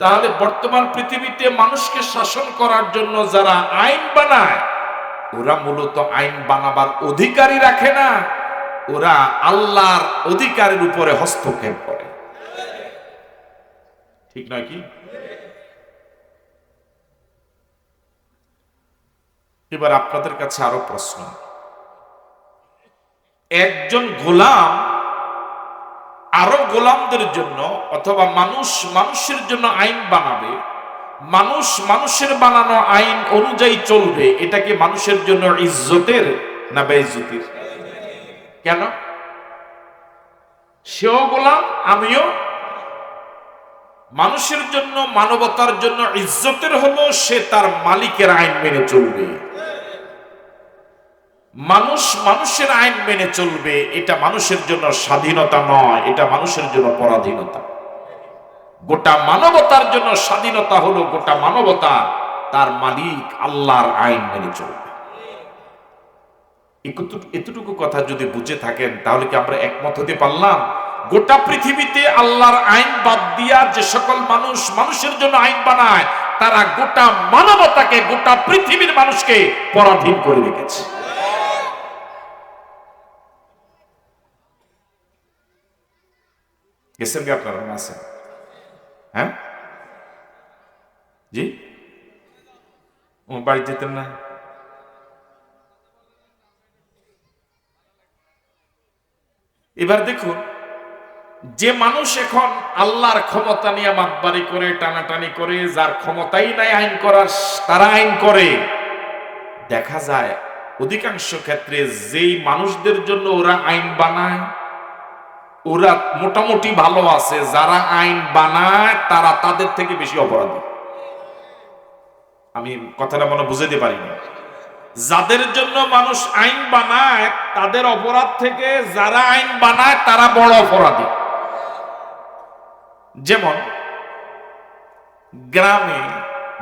তাহলে বর্তমান পৃথিবীতে মানুষকে শাসন করার জন্য যারা আইন বানায়, ওরা মূলত আইন বানাবার অধিকারই রাখে না, ওরা আল্লাহর অধিকারের উপরে হস্তক্ষেপ করে। ঠিক নয় কি? এবার আপনাদের কাছে আরও প্রশ্ন। একজন গোলাম আরও গোলামদের জন্য অথবা মানুষ মানুষের জন্য আইন বানাবে, মানুষ মানুষের বানানো আইন অনুযায়ী চলবে এটা কি মানুষের জন্য ইজ্জতের না বেইজ্জতির? কেন? সেও গোলাম, আমিও। মানুষের জন্য, মানবতার জন্য ইজ্জতের হলো সে তার মালিকের আইন মেনে চলবে। মানুষ মানুষের আইন মেনে চলবে, এটা মানুষের জন্য স্বাধীনতা নয়, এটা মানুষের জন্য পরাধীনতা। গোটা মানবতার জন্য স্বাধীনতা হলো গোটা মানবতা, তার মালিক আল্লাহর আইন মেনে চলবে। এতটুকু- কথা যদি বুঝে থাকেন, তাহলে কি আমরা একমত হতে পারলাম? গোটা পৃথিবীতে আল্লাহর আইন বাদ দিয়া যে সকল মানুষ মানুষের জন্য আইন বানায়, তারা গোটা মানবতাকে, গোটা পৃথিবীর মানুষকে পরাধীন করে রেখেছে। গেছেন কি আপনারা আছেন হ্যাঁ জি ও বাড়ি যেতেন না এবার দেখুন যে মানুষ এখন, আল্লাহর ক্ষমতা নিয়ে মাতবারি করে, টানাটানি করে, যার ক্ষমতাই নাই আইন করার, তারা আইন করে। দেখা যায়, অধিকাংশ ক্ষেত্রে যেই মানুষদের জন্য ওরা আইন বানায় ওরা মোটামুটি ভালো আছে, যারা আইন বানায় তারা তাদের থেকে বেশি অপরাধী। আমি কথাটা মনে বুঝাতে পারিনি। যাদের জন্য মানুষ আইন বানায়, তাদের অপরাধ থেকে যারা আইন বানায়, তারা বড় অপরাধী। যেমন, গ্রামে,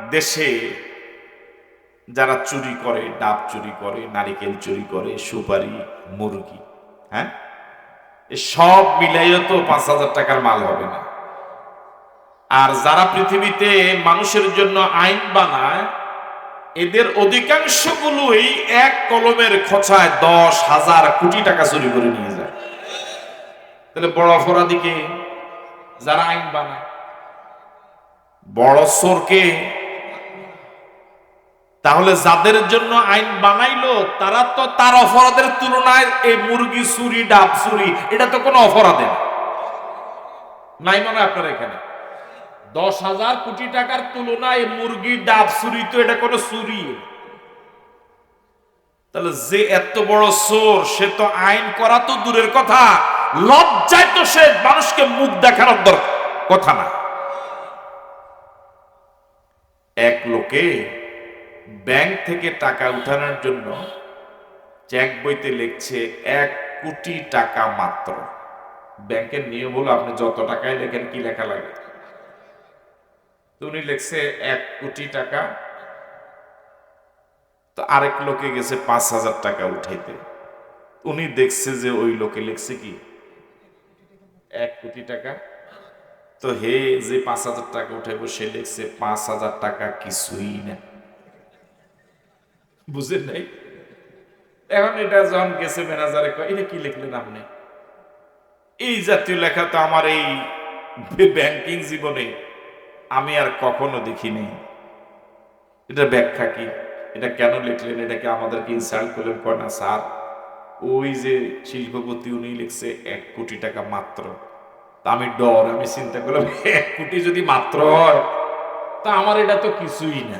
দেশে যারা চুরি করে, ডাব চুরি করে, নারিকেল চুরি করে, সুপারি, মুরগি হ্যাঁ? সব মিলাইও তো পাঁচ হাজার টাকার মাল হবে না। আর যারা পৃথিবীতে মানুষের জন্য আইন বানায়, এদের অধিকাংশগুলোই এক কলমের খোঁচায় দশ হাজার কোটি টাকা চুরি করে নিয়ে যায়। তাহলে বড় অপরাধীকে যারা আইন বানায়। বড় চোরকে তাহলে যাদের জন্য আইন বানাইলো, তারা তো তার অপরাধের তুলনায় এই মুরগি চুরি, ডাব চুরি, এটা তো কোনো অপরাধে নাই মনে আপনার এখানে? দশ হাজার কোটি টাকার তুলনায় মুরগি, ডাব চুরি তো এটা কোনো চুরি। তাহলে যে এত বড় চোর, সে তো আইন করা তো দূরের কথা। লজ্জায় তো সে মানুষকে মুখ দেখানোর দরকার কথা না। এক লোকে ব্যাংক থেকে টাকা উঠানোর জন্য চেক বইতে লিখছে এক কোটি টাকা মাত্র। ব্যাংকের নিয়ম হলো আপনি যত টাকায় লেখেন, কি লেখা লাগে উনি লিখছে এক কোটি টাকা। তো আরেক লোকে গেছে পাঁচ হাজার টাকা উঠাইতে। উনি দেখছে যে ওই লোকে লিখছে কি? এক কোটি টাকা। তো হে যে পাঁচ হাজার টাকা উঠাইবো, সে লিখছে পাঁচ হাজার টাকা কিছুই না বুঝেন নাই? এখন এটা যখন গেছে ম্যানেজারে কয়, এটা কি লিখলেন আপনি? এই জাতীয় লেখা তো আমার এই ব্যাংকিং জীবনে আমি আর কখনো দেখিনি। এটা ব্যাখ্যা কি? এটা কেন লিখলেন? এটাকে আমাদেরকে ইনসাল্ট করলেন? কয়, না স্যার, ওই যে শিল্পপতি উনি লিখছে এক কোটি টাকা মাত্র। তা আমি ডর, আমি চিন্তা করলাম, এক কোটি যদি মাত্র হয়, তা আমার এটা তো কিছুই না।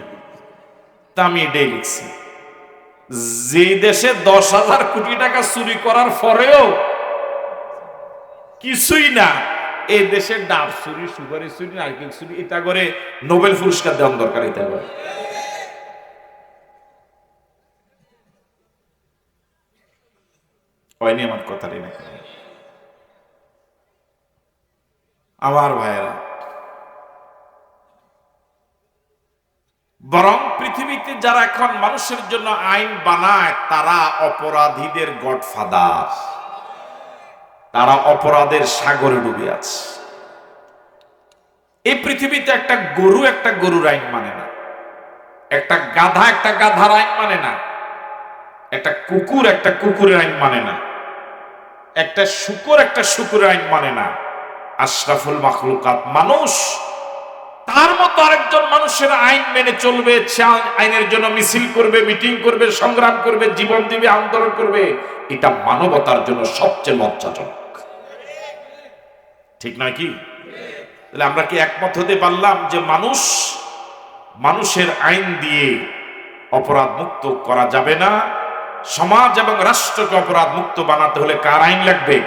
তা আমি এটাই লিখছি। যে দেশে দশ হাজার কোটি টাকা চুরি করার পরেও কিছুই না, এই দেশে ডাব চুরি, সুপারি চুরি, নারকেল চুরি, এটা করে নোবেল পুরস্কার দেওয়ার দরকার, এটা করে। হয়নি আমার কথাটা না আমার ভাইয়েরা বরং পৃথিবীতে যারা এখন মানুষের জন্য আইন বানায়, তারা অপরাধীদের গডফাদার। তারা অপরাধের সাগরে ডুবে আছে। এই পৃথিবীতে একটা গরু একটা গরুর আইন মানে না। একটা গাধা একটা গাধার আইন মানে না। একটা কুকুর একটা কুকুরের আইন মানে না। একটা শুকুর একটা শুকুরের আইন মানে না। আশরাফুল মাখলুকাত মানুষ তার মতো আরেকজন মানুষের আইন মেনে চলবে আইনের জন্য মিছিল করবে, মিটিং করবে, সংগ্রাম করবে, জীবন দিবে, আন্দোলন করবে, এটা মানবতার জন্য সবচেয়ে লজ্জাজনক। ঠিক নয় কি? তাহলে আমরা কি একমত হতে পারলাম যে মানুষ, মানুষের আইন দিয়ে অপরাধ মুক্ত করা যাবে না? সমাজ এবং রাষ্ট্রকে অপরাধ মুক্ত বানাতে হলে কার আইন লাগবে?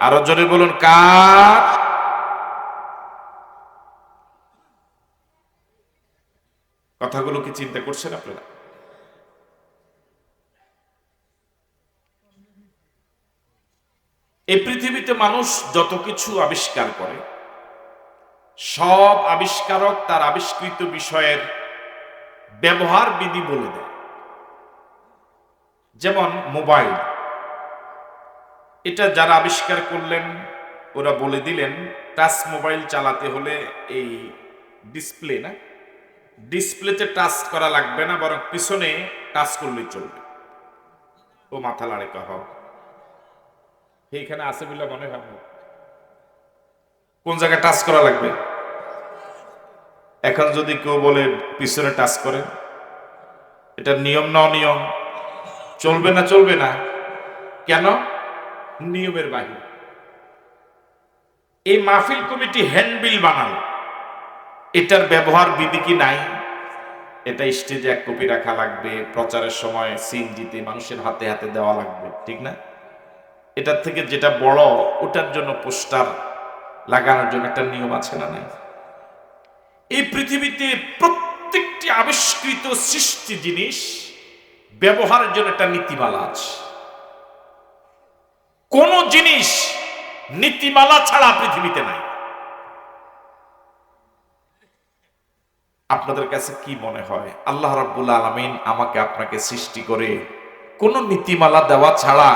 আরও জোরে বলুন, কার? কথাগুলো কি চিন্তা করছেন আপনারা? এই পৃথিবীতে মানুষ যত কিছু আবিষ্কার করে, সব আবিষ্কারক তার আবিষ্কৃত বিষয়ের ব্যবহার বিধি বলে দেয়। যেমন মোবাইল। এটা যারা আবিষ্কার করলেন, ওরা বলে দিলেন, টাচ মোবাইল চালাতে হলে এই ডিসপ্লে না? ডিসপ্লেতে টাচ করা লাগবে না, বরং পিছনে টাচ করলেই চলবে। ও মাথা লাড়ে কহ এইখানে আছে বলে মনে হয় কোন জায়গায় টাচ করা লাগবে? এখন যদি কেউ বলে পিছনে টাচ করে এটা নিয়ম না অনিয়ম? চলবে না চলবে না। কেন? নিয়মের বাহির। এই মাহফিল কমিটি হ্যান্ডবিল বানালো। এটার ব্যবহার বিধি কি নাই? এটা স্টেজে এক কপি রাখা লাগবে, প্রচারের সময় সিন দিতে মানুষের হাতে হাতে দেওয়া লাগবে, ঠিক না? এটার থেকে যেটা বড়, ওটার জন্য পোস্টার লাগানোর জন্য একটা নিয়ম আছে না নাই? এই পৃথিবীতে প্রত্যেকটি আবিষ্কৃত সৃষ্টি জিনিস ব্যবহারের জন্য একটা নীতিমালা আছে। কোন জিনিস নীতিমালা ছাড়া পৃথিবীতে নাই। আপনাদের কাছে কি মনে হয়? আল্লাহ রাব্বুল আলামিন আমাকে আপনাকে সৃষ্টি করে কোন নীতিমালা দেওয়া ছাড়া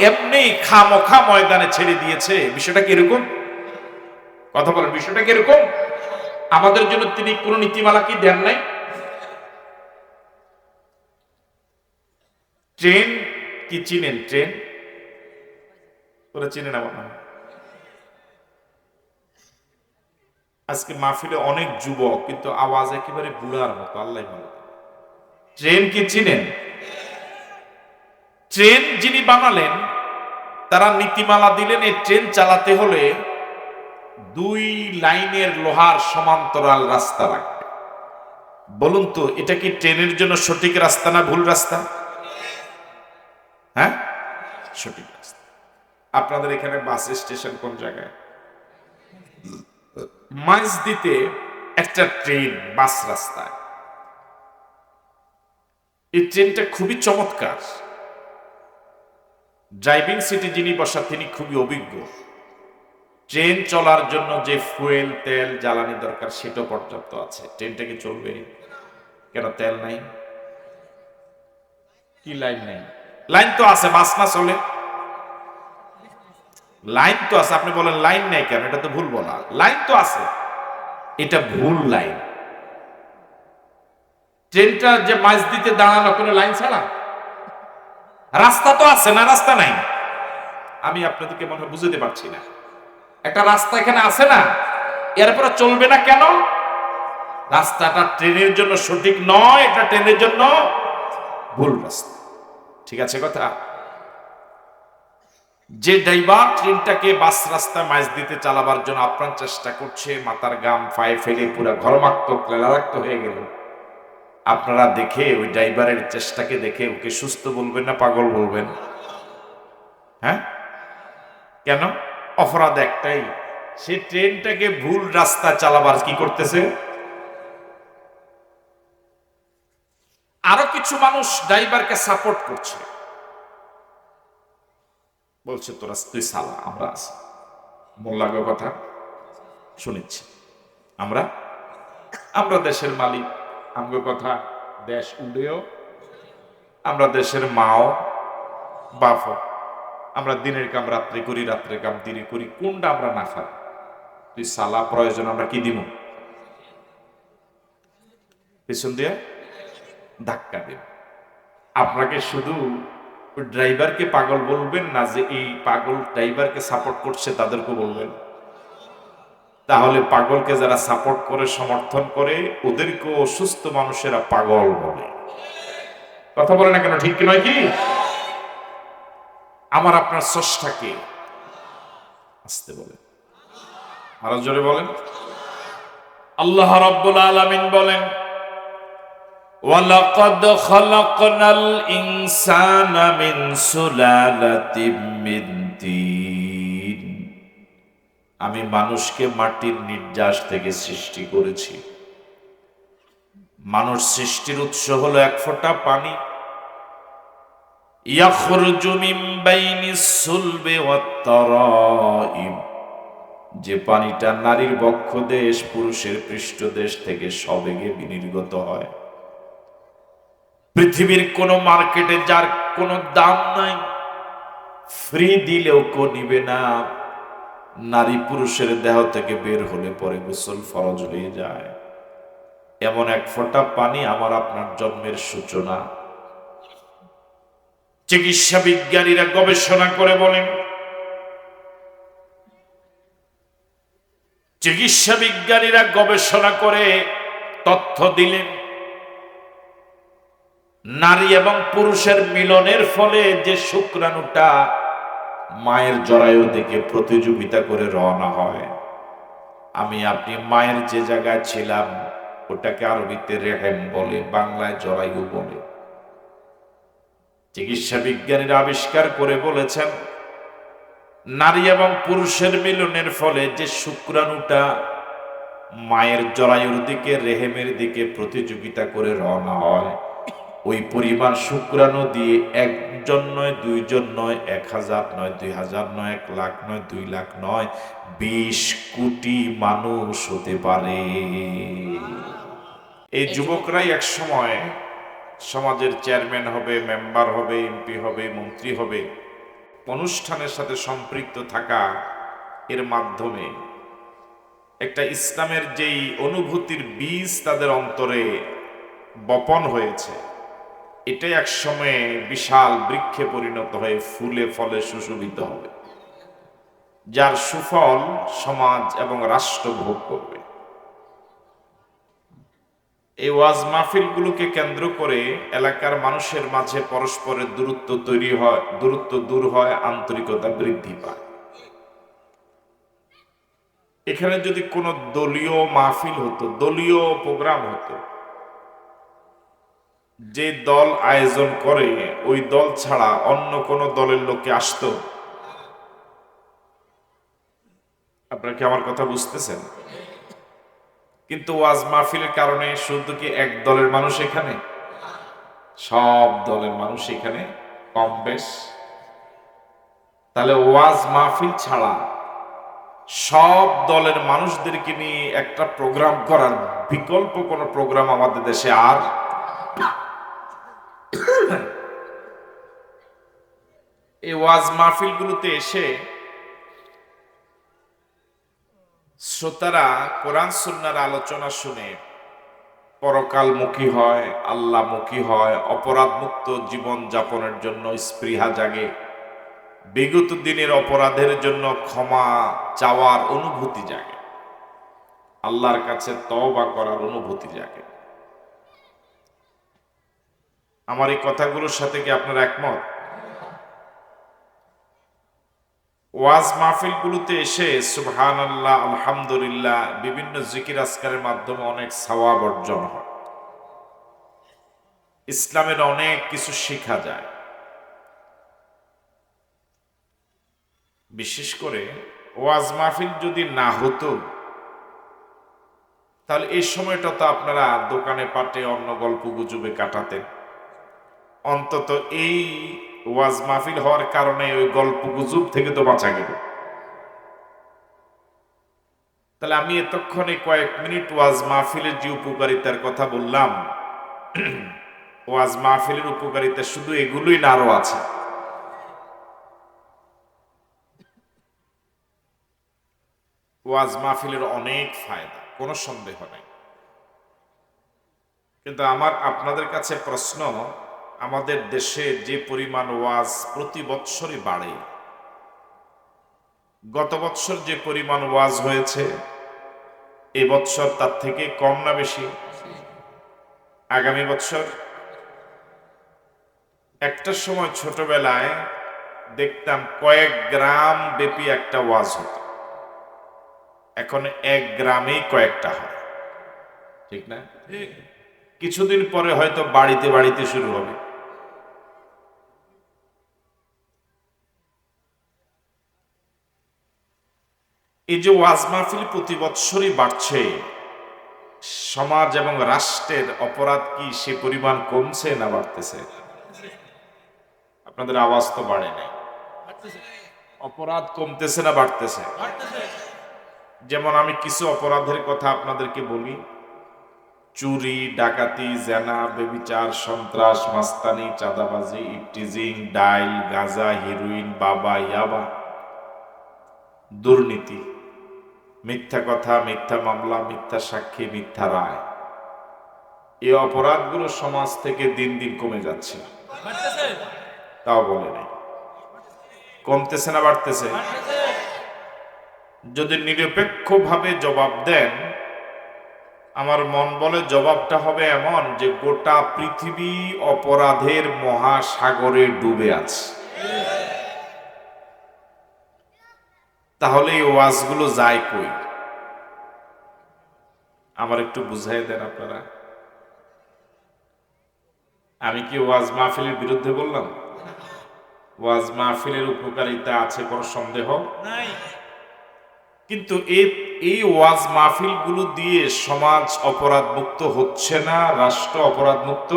এমনি খামোখা ময়দানে ছেড়ে দিয়েছে। বিষয়টা কি এরকম? কথা বলেন, বিষয়টা কীরকম আমাদের জন্য তিনি কোন নীতিমালা কি দেন নাই? ট্রেন, কি চিনেন? ট্রেন? ওরা চিনে না হয়। আজকে মাহফিলে অনেক যুবক, কিন্তু আওয়াজ একেবারে বুড়ার মতো, আল্লাহ ভালো ট্রেন কি চিনেন? ট্রেন যিনি বানালেন, তারা নীতিমালা দিলেন, এই ট্রেন চালাতে হলে দুই লাইনের লোহার সমান্তরাল রাস্তা লাগবে। বলুন তো, এটা কি ট্রেনের জন্য সঠিক রাস্তা না ভুল রাস্তা? হ্যাঁ? সঠিক রাস্তা। আপনাদের এখানে বাস স্টেশন কোন জায়গায়? মাইজ দিতে একটা ট্রেন, বাস রাস্তায়। এই ট্রেনটা খুবই চমৎকার। ড্রাইভিং সিটে যিনি বসা, তিনি খুবই অভিজ্ঞ। ট্রেন চলার জন্য যে ফুয়েল, তেল, জ্বালানি দরকার, সেটাও পর্যাপ্ত আছে। ট্রেনটা কি চলবে? কেন তেল নাই? কি লাইন নাই? লাইন তো আছে, বাস না চলে। লাইন তো আছে, আপনি বলেন লাইন নেই কেন? এটা তো ভুল বলা। লাইন তো আছে। এটা ভুল লাইন। ট্রেনটা যে মাঝ দিতে দাঁড়ানো কোনো লাইন ছাড়া? রাস্তা তো আছে না, রাস্তা নাই। আমি আপনাদেরকে মনে বুঝতে পারছি না। একটা রাস্তা এখানে আছে না, এরপরে চলবে না কেন? রাস্তাটা ট্রেনের জন্য সঠিক নয়, এটা ট্রেনের জন্য ভুল রাস্তা। ঠিক আছে কথা? যে ড্রাইভার ট্রেনটাকে বাস রাস্তায় মাঝ দিতে চালাবার জন্য আপ্রাণ চেষ্টা করছে, মাথার গাম ফায়ে ফেলে পুরো ঘরমাক্ত, ক্লেলারাক্ত হয়ে গেল। আপনারা দেখে, ওই ড্রাইভারের চেষ্টাকে দেখে ওকে সুস্থ বলবেন না পাগল বলবেন? হ্যাঁ? কেন? অপরাধ একটাই। সে ট্রেনটাকে ভুল রাস্তা চালাবার কি করতেছে? আরও কিছু মানুষ ড্রাইভারকে সাপোর্ট করছে। বলছে, তোরা তুই সালা, আমরা আছি। মোল্লাগো কথা শুনেছি। আমরা আমরা দেশের মালিক, আমগো কথা দেশ উড়েও, আমরা দেশের মাও বাপ আমরা দিনের কাম, রাত্রে করি রাত্রে কাম, দিনে করি, কোনটা আমরা না খাই? তুই সালা, প্রয়োজন আমরা কি দিব পিছন দিয়ে ধাক্কা দেব আপনাকে শুধু ড্রাইভারকে পাগল বলবেন না যে এই পাগল ড্রাইভারকে সাপোর্ট করছে, তাদেরকে বলবেন। তাহলে পাগলকে যারা সাপোর্ট করে, সমর্থন করে ওদেরকে অসুস্থ মানুষেরা পাগল বলে। কথা বলে না কেন, ঠিক নয় কি? আমার আপনার স্রষ্টাকে আসতে বলেন। আরও জোরে বলেন। আল্লাহ রাব্বুল আলামিন বলেন ওয়ালাকাদ খালাকনাল ইনসানা মিন সুলালাতিম মিন তিন। আমি মানুষকে মাটির নির্যাস থেকে সৃষ্টি করেছি। মানুষ সৃষ্টির উৎস হলো এক ফোঁটা পানি। যে পানিটা নারীর বক্ষ দেশ, পুরুষের পৃষ্ঠদেশ থেকে সবেগে বিনির্গত হয়। পৃথিবীর কোন মার্কেটে যার কোনো দাম নাই, ফ্রি দিলেও কো নিবে না। নারী পুরুষের দেহ থেকে বের হলে পরে গোসল ফরজ হয়ে যায়। এমন এক ফোঁটা পানি আমার আপনার জন্মের সূচনা। চিকিৎসা বিজ্ঞানীরা গবেষণা করে বলেন, চিকিৎসা বিজ্ঞানীরা গবেষণা করে তথ্য দিলেন নারী এবং পুরুষের মিলনের ফলে যে শুক্রাণুটা মায়ের জরায়ু থেকে প্রতিযোগিতা করে রওনা হয়। আমি, আপনি মায়ের যে জায়গায় ছিলাম, ওটাকে আরবিতে রেহেম বলে, বাংলায় জরায়ু বলে। চিকিৎসা বিজ্ঞানীরা আবিষ্কার করে বলেছেন, নারী এবং পুরুষের মিলনের ফলে যে শুক্রাণুটা মায়ের জরায়ুর দিকে, রেহেমের দিকে প্রতিযোগিতা করে রওনা হয় ওই পরিমাণ শুক্রাণু দিয়ে একজন নয়, দুইজন নয়, এক হাজার নয়, দুই হাজার নয়, এক লাখ নয়, দুই লাখ নয়, বিশ কোটি মানুষ হতে পারে। এই যুবকরাই এক সময় সমাজের চেয়ারম্যান হবে, মেম্বার হবে, এমপি হবে, মন্ত্রী হবে, অনুষ্ঠানের সাথে সম্পৃক্ত থাকা এর মাধ্যমে একটা ইসলামের যেই অনুভূতির বীজ তাদের অন্তরে বপন হয়েছে এটাই এক সময়ে বিশাল বৃক্ষে পরিণত হয়ে ফুলে ফলে সুশোভিত হবে, যার সুফল সমাজ এবং রাষ্ট্র ভোগ করবে। এই ওয়াজ মাহফিলগুলোকে কেন্দ্র করে এলাকার মানুষের মাঝে পরস্পরের দূরত্ব তৈরি হয়, দূরত্ব দূর হয়, আন্তরিকতা বৃদ্ধি পায়। এখানে যদি কোনো দলীয় মাহফিল হতো, দলীয় প্রোগ্রাম হতো যে দল আয়োজন করে, ওই দল ছাড়া অন্য কোন দলের লোকে আসতো? আপনারা কি আমার কথা বুঝতেছেন? কিন্তু ওয়াজ মাহফিলের কারণে শুধু কি এক দলের মানুষ এখানে? সব দলের মানুষ এখানে কম বেশ। তাহলে ওয়াজ মাহফিল ছাড়া সব দলের মানুষদেরকে নিয়ে একটা প্রোগ্রাম করার বিকল্প কোনো প্রোগ্রাম আমাদের দেশে আর এই ওয়াজ মাহফিলগুলোতে এসে শ্রোতারা কোরআন সুন্নার আলোচনা শুনে পরকালমুখী হয় আল্লাহমুখী হয়, অপরাধমুক্ত জীবন যাপনের জন্য স্পৃহা জাগে। বিগত দিনের অপরাধের জন্য ক্ষমা চাওয়ার অনুভূতি জাগে। আল্লাহর কাছে তওবা করার অনুভূতি জাগে। আমার এই কথাগুলোর সাথে কি আপনার একমত? ওয়াজ মাহফিলগুলোতে এসে সুবহান আল্লাহ আলহামদুলিল্লাহ, বিভিন্ন জিকির আজকারের মাধ্যমে অনেক সওয়াব অর্জন হয়। ইসলামের অনেক কিছু শেখা যায়। বিশেষ করে ওয়াজ মাহফিল যদি না হতো, তাহলে এই সময়টা তো আপনারা দোকানে পাটে অন্য গল্প গুজবে কাটাতেন। অন্তত এই ওয়াজ মাহফিল হওয়ার কারণে ওই গল্প গুজব থেকে তো বাঁচা গেল। তাহলে আমি এতক্ষণে কয়েক মিনিট ওয়াজ মাহফিলের যে উপকারিতার কথা বললাম, ওয়াজ মাহফিলের উপকারিতা শুধু এগুলোই না আরও আছে। ওয়াজ মাহফিলের অনেক ফায়দা, কোনো সন্দেহ নেই। কিন্তু আমার আপনাদের কাছে প্রশ্ন আমাদের দেশে যে পরিমাণ ওয়াজ প্রতি বৎসরই বাড়ে। গত বৎসর যে পরিমাণ ওয়াজ হয়েছে, এ বৎসর তার থেকে কম না বেশি? আগামী বৎসর? একটা সময় ছোটবেলায় দেখতাম কয়েক গ্রাম ব্যাপী একটা ওয়াজ হতো। এখন এক গ্রামেই কয়েকটা হয়। ঠিক না? কিছুদিন পরে হয়তো বাড়িতে বাড়িতে শুরু হবে। এই যে ওয়াজ মাহফিল প্রতি বৎসরই বাড়ছে সমাজ এবং রাষ্ট্রের অপরাধ কি সে পরিমাণ কমছে না বাড়তেছে? আপনাদের আওয়াজ তো বাড়ে নাই। অপরাধ কমতেছে না বাড়তেছে? যেমন আমি কিছু অপরাধের কথা আপনাদেরকে বলি চুরি, ডাকাতি, জেনা, বেবিচার, সন্ত্রাস, মাস্তানি, চাঁদাবাজি, ইপটিজিং, ডাইল, গাঁজা, হিরোইন, বাবা, ইয়াবা। দুর্নীতি। মিথ্যা কথা, মিথ্যা মামলা, মিথ্যা সাক্ষী, মিথ্যা রায়। এই অপরাধগুলো সমাজ থেকে দিন দিন কমে যাচ্ছে। তাও বলে নেই। কমতেছে না, বাড়তেছে। যদি নিরপেক্ষভাবে জবাব দেন আমার মন বলে জবাবটা হবে এমন যে গোটা পৃথিবী অপরাধের মহাসাগরে ডুবে আছে। তাহলে এই ওয়াজগুলো যায় কই? আমার একটু বুঝাই দেন আপনারা। আমি কি ওয়াজ মাহফিলের বিরুদ্ধে বললাম? ওয়াজ মাহফিলের উপকারিতা আছে কোনো সন্দেহ? নাই। কিন্তু এই এই ওয়াজ মাহফিলগুলো দিয়ে সমাজ অপরাধ মুক্ত হচ্ছে না রাষ্ট্র অপরাধ মুক্ত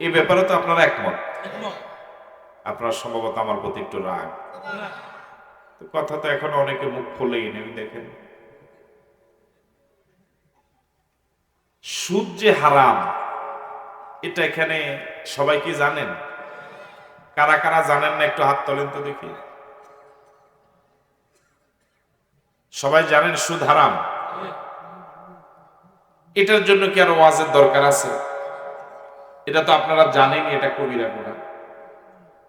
এ ব্যাপারে তো আপনারা একমত। আপনার সম্ভবত আমার প্রতি একটু রাগ। তো কথা তো এখন অনেকে মুখ খোলেই নেই দেখেন। সুদ যে হারাম এটা এখানে সবাই কি জানেন? কারা কারা জানেন না একটু হাত তোলেন তো দেখি। সবাই জানেন সুদ হারাম। এটার জন্য কি আর ওয়াজের দরকার আছে? এটা তো আপনারা জানেনই, এটা কবিরা গোনা।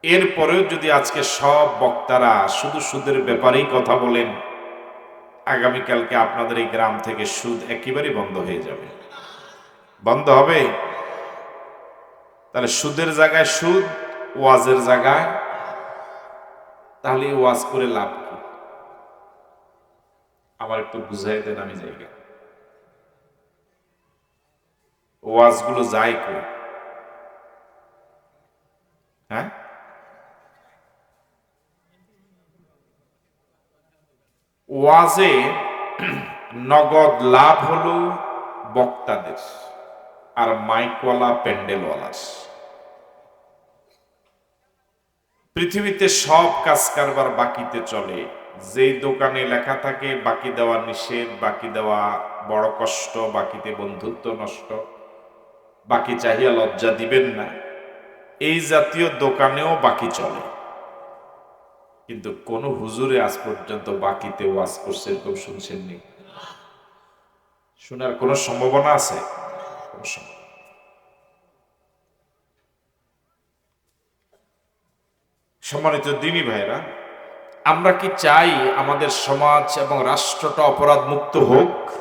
এরপরেও যদি আজকে সব বক্তারা শুধু সুদের ব্যাপারেই কথা বলেন, আগামীকালকে আপনাদের এই গ্রাম থেকে সুদ একেবারেই বন্ধ হয়ে যাবে। বন্ধ হবে? তাহলে সুদের জায়গায় সুদ, ওয়াজের জায়গায়, তাহলে ওয়াজ করে লাভ আমার একটু বুঝাই দেন, আমি জায়গা ওয়াজগুলো যায় কই? হ্যাঁ? ওয়াজে নগদ লাভ হলো বক্তাদের আর মাইকওয়ালা প্যান্ডেলওয়ালার। পৃথিবীতে সব কাজ কারবার বাকিতে চলে। যেই দোকানে লেখা থাকে, বাকি দেওয়া নিষেধ, বাকি দেওয়া বড় কষ্ট, বাকিতে বন্ধুত্ব নষ্ট, বাকি চাহিয়া লজ্জা দিবেন না। এই জাতীয় দোকানেও বাকি চলে। কিন্তু কোন হুজুরে আজ পর্যন্ত বাকিতে ওয়াজ করছে এরকম শুনছেননি? শোনার কোনো সম্ভাবনা আছে? সম্মানিত দিনী ভাইরা আমরা কি চাই আমাদের সমাজ এবং রাষ্ট্রটা অপরাধ মুক্ত হোক?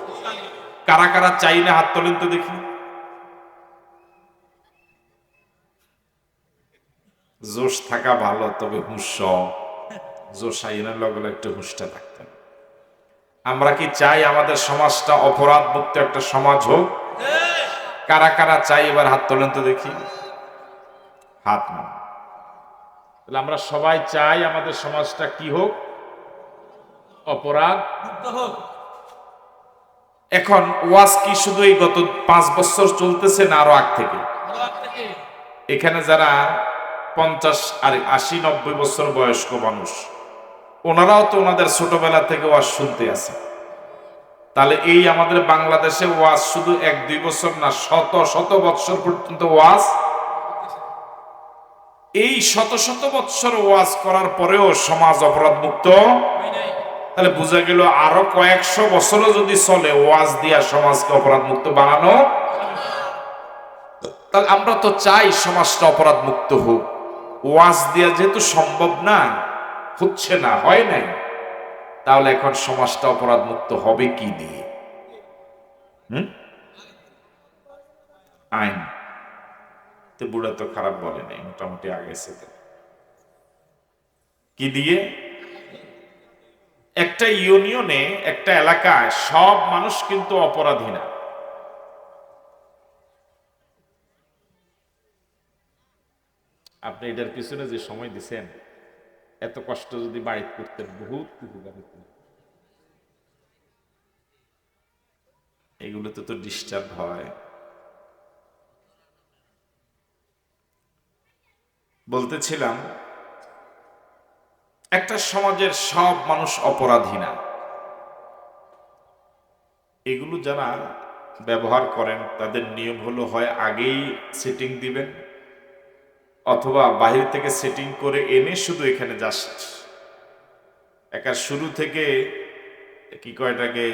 কারা কারা চাই না? হাত তোলেন তো দেখি। জোশ থাকা ভালো, তবে হুঁশ জোশ আইনের লগে একটু হুঁশটা থাকতেন। আমরা কি চাই আমাদের সমাজটা অপরাধ মুক্ত একটা সমাজ হোক? কারা কারা চাই? এবার হাত তোলেন তো দেখি। হাত না তাহলে আমরা সবাই চাই আমাদের সমাজটা কি হোক? অপরাধ। এখন ওয়াজ কি শুধু এই গত পাঁচ বছর চলতেছে না আরও আগ থেকে? আগ থেকে। এখানে যারা পঞ্চাশ আর আশি নব্বই বছর বয়স্ক মানুষ ওনারাও তো ওনাদের ছোটবেলা থেকে ওয়াজ শুনতে আছে। তাহলে এই আমাদের বাংলাদেশে ওয়াজ শুধু এক দুই বছর না শত শত বৎসর পর্যন্ত ওয়াজ এই শত শত বৎসর ওয়াজ করার পরেও সমাজ অপরাধ মুক্ত তাহলে বোঝা গেল আরও কয়েকশো বছরও যদি চলে, ওয়াজ দিয়া সমাজকে অপরাধ মুক্ত বানানো? তাহলে আমরা তো চাই সমাজটা অপরাধ মুক্ত হোক। ওয়াজ দিয়া যেহেতু সম্ভব না, হচ্ছে না, হয় নাই, তাহলে এখন সমাজটা অপরাধ মুক্ত হবে কি দিয়ে? হুম? আইন। তো বুড়া তো খারাপ বলে নাই, মোটামুটি আগে সেটা কি দিয়ে? একটা ইউনিয়নে, একটা এলাকায় সব মানুষ কিন্তু অপরাধী না। আপনি এটার পিছনে যে সময় দিছেন, এত কষ্ট যদি বাড়িতে করতেন, বহুত এগুলোতে তো ডিস্টার্ব হয়। বলতেছিলাম একটা সমাজের সব মানুষ অপরাধী না। এগুলো যারা ব্যবহার করেন তাদের নিয়ম হলো হয় আগেই সেটিং দিবেন অথবা বাহির থেকে সেটিং করে এনে শুধু এখানে জাস্ট একা শুরু থেকে কি কয় এটাকে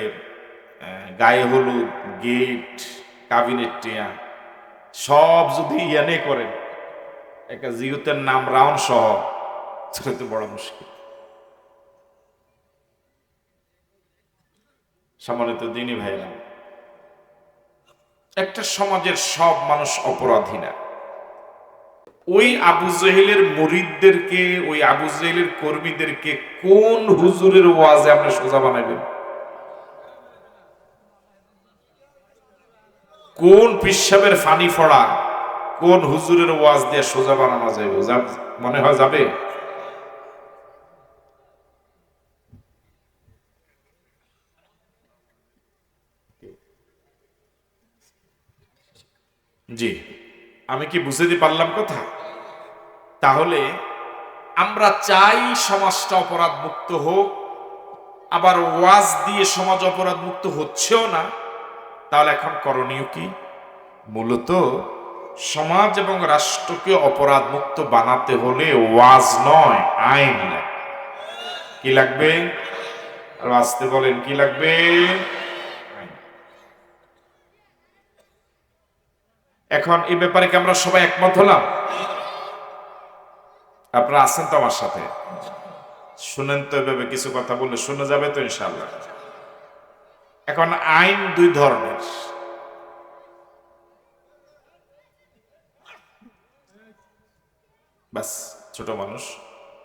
আহ, গায়ে হলুদ গেট কাবিনেট টিয়া সব যদি ইয়ানে করেন একটা জিউতের নাম রাউন্ড সহ তো বড় মুশকিল। সম্মানিত দিনই ভাইরা একটা সমাজের সব মানুষ অপরাধী না। ওই আবু জেহেলের মরিদদেরকে, ওই আবু জেহেলের কর্মীদেরকে কোন হুজুরের ওয়াজে আপনি সোজা বানাবেন কোন পিসাবের ফানি ফড়া? কোন হুজুরের ওয়াজ দিয়ে সোজা বানানো যাবে যা- মনে হয় যাবে? জি। আমি কি বুঝে বুঝতে পারলাম কথা? তাহলে আমরা চাই সমাজটা অপরাধ মুক্ত হোক, আবার ওয়াজ দিয়ে সমাজ অপরাধ মুক্ত হচ্ছেও না। তাহলে এখন করণীয় কি? মূলত সমাজ এবং রাষ্ট্রকে অপরাধ মুক্ত বানাতে হলে ওয়াজ নয়, আইন কি লাগবে? আর আসতে বলেন, কি লাগবে? এখন এই ব্যাপারে কি আমরা সবাই একমত হলাম? আপনারা আছেন তো আমার সাথে? শুনেন তো এভাবে কিছু কথা বললে শুনে যাবে তো ইনশাল্লাহ এখন আইন দুই ধরনের। বাস ছোট মানুষ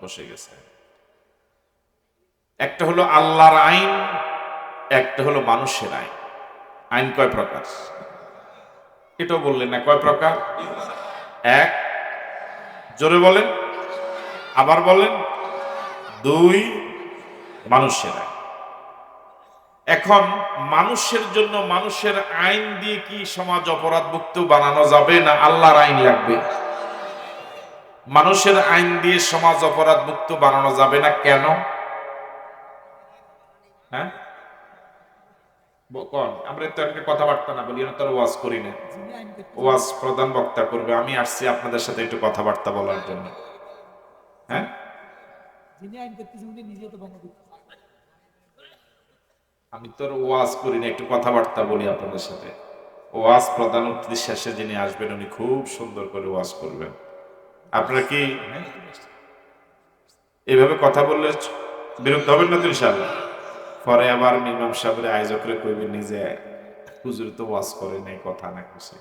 বসে গেছে। একটা হলো আল্লাহর আইন, একটা হলো মানুষের আইন। আইন কয় প্রকার? এটাও বললেন না, কয় প্রকার? এক, জোরে বলেন, আবার বলেন, দুই, মানুষের আইন। এখন মানুষের জন্য মানুষের আইন দিয়ে কি সমাজ অপরাধ মুক্ত বানানো যাবে না আল্লাহর আইন লাগবে? মানুষের আইন দিয়ে সমাজ অপরাধ মুক্ত বানানো যাবে না কেন? হ্যাঁ? আমরা তো একটা কথাবার্তা না বলি আমরা ওয়াজ করি না। যিনি আইন করতেছেন ওয়াজ প্রধান বক্তা করবে আমি আসছি আপনাদের সাথে একটু কথাবার্তা বলার জন্য। হ্যাঁ? আমি তো আর ওয়াজ করি না একটু কথাবার্তা বলি আপনাদের সাথে। ওয়াজ প্রধান অতিথি শেষে যিনি আসবেন উনি খুব সুন্দর করে ওয়াজ করবেন। আপনারা কি? এভাবে কথা বললে বিরক্ত হবেন না তো ইনশাল্লাহ পরে আবার ইমাম সাহেবের আয়োজকরে কইবেন নিজে, হুজুর তো ওয়াজ করে নাই, কথা না কিছু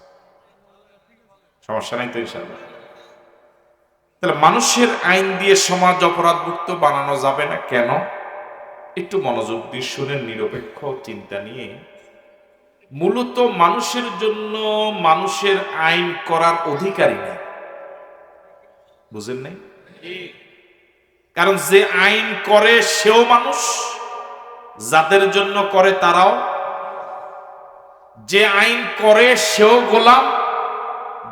সমস্যা নাই তো ইনশাল্লাহ তাহলে মানুষের আইন দিয়ে সমাজ অপরাধ মুক্ত বানানো যাবে না কেন? একটু মনোযোগ দিয়ে শুনেন নিরপেক্ষ চিন্তা নিয়ে। মূলত মানুষের জন্য মানুষের আইন করার অধিকারী নেই। বুঝেন নাই? কারণ যে আইন করে সেও মানুষ, যাদের জন্য করে তারাও। যে আইন করে সেও গোলাম,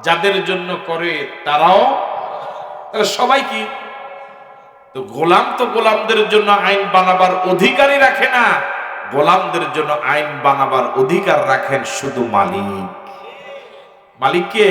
যাদের জন্য করে তারাও। সবাই কি? তো গোলাম তো গোলামদের জন্য আইন বানাবার অধিকারই রাখে না। গোলামদের জন্য আইন বানাবার অধিকার রাখেন শুধু মালিক। মালিককে